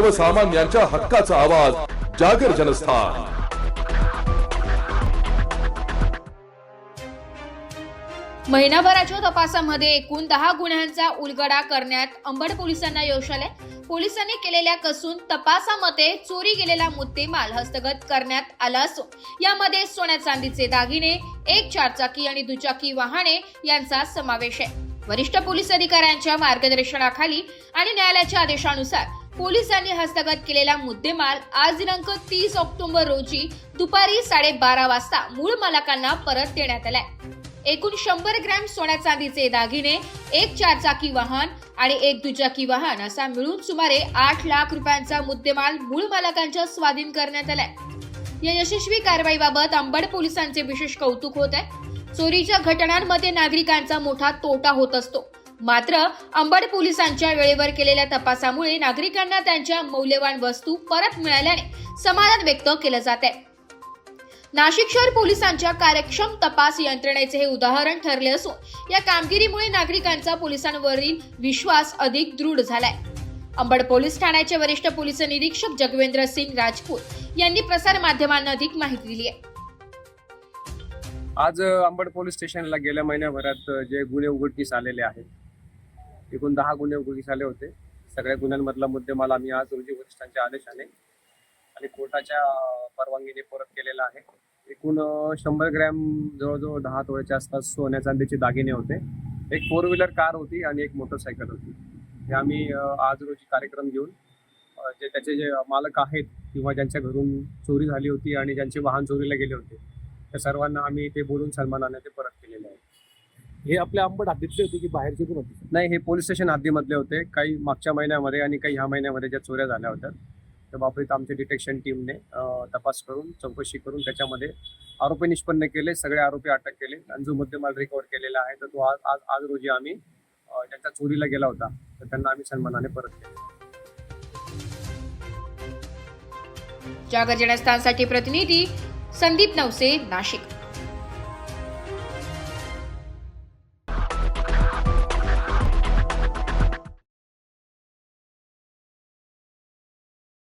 सर्वसामान्यांच्या हक्काचा आवाज जागर जनस्थान. महिनाभराच्या तपासामध्ये एकूण दहा गुन्ह्यांचा उलगडा करण्यात अंबड पोलिसांना यश आले पोलिसांनी केलेल्या कसून तपासामध्ये चोरी गेलेला मुद्देमाल हस्तगत करण्यात आला असून यामध्ये सोन्या चांदीचे दागिने एक चारचाकी आणि दुचाकी वाहने यांचा समावेश आहे. वरिष्ठ पोलीस अधिकाऱ्यांच्या मार्गदर्शनाखाली आणि न्यायालयाच्या आदेशानुसार पोलिसांनी हस्तगत केलेला मुद्देमाल आज दिनांक तीस ऑक्टोबर रोजी दुपारी साडेबारा वाजता मूळ मालकांना परत देण्यात आलाय. एकूण शंभर ग्रॅम सोन्या चांदीचे दागिने एक चारचाकी वाहन आणि एक दुचाकी वाहन असा मिळून सुमारे आठ लाख रुपयांचा मुद्देमाल मूळ मालकांच्या स्वाधीन करण्यात आलाय. या यशस्वी कारवाईबाबत अंबड पोलिसांचे विशेष कौतुक होत आहे. चोरीच्या घटनांमध्ये नागरिकांचा मोठा तोटा होत असतो. मात्र अंबड पोलिसांच्या वेळेवर केलेल्या तपासामुळे नागरिकांना त्यांच्या मौल्यवान वस्तू परत मिळाल्याने समाधान व्यक्त केलं जात आहे. नाशिक शहर पोलिसांच्या कार्यक्षम तपास यंत्रणेचे हे उदाहरण ठरले असून या कामगिरीमुळे नागरिकांचा पोलिसांवरील विश्वास अधिक दृढ झालाय. अंबड पोलीस ठाण्याचे वरिष्ठ पोलीस निरीक्षक जगवेंद्र सिंग राजपूत यांनी प्रसार माध्यमांना अधिक माहिती दिली आहे. आज अंबड पोलीस स्टेशनला गेल्या महिन्याभरात जे गुन्हे उघडकीस आलेले आहेत एकूण दहा गुन्हे उघडकीस आले होते. सगळ्या गुन्ह्यांमधला मुद्देमाल आम्ही आज रोजी वरिष्ठांच्या आदेशाने आणि कोर्टाच्या परवानगीने परत केलेला आहे. एकूण शंभर ग्रॅम जवळजवळ दहा तोळ्याच्या आसपास सोन्या चांदीचे दागिने होते. एक फोर व्हीलर कार होती आणि एक मोटरसायकल होती. हे आम्ही आज रोजी कार्यक्रम घेऊन जे त्याचे जे मालक आहेत किंवा ज्यांच्या घरून चोरी झाली होती आणि ज्यांचे वाहन चोरीला गेले होते त्या सर्वांना आम्ही ते बोलून सन्मानाने ते परत हे आपल्या अंबड हद्दीतले होते की बाहेरचे पण होते? नाही हे पोलीस स्टेशन हद्दीमधले होते. काही मागच्या महिन्यामध्ये आणि काही ह्या महिन्यामध्ये ज्या चोऱ्या झाल्या होत्या त्या बाबतीत आमच्या डिटेक्शन टीमने तपास करून चौकशी करून त्याच्यामध्ये आरोपी निष्पन्न केले सगळे आरोपी अटक केले. आणि जो मुद्देमाल रिकवर केलेला आहे तर तो आज आज आज रोजी आम्ही ज्यांच्या चोरीला गेला होता. तर त्यांना आम्ही सन्मानाने परत केले. जागर जनस्थानसाठी प्रतिनिधी संदीप नवसे नाशिक.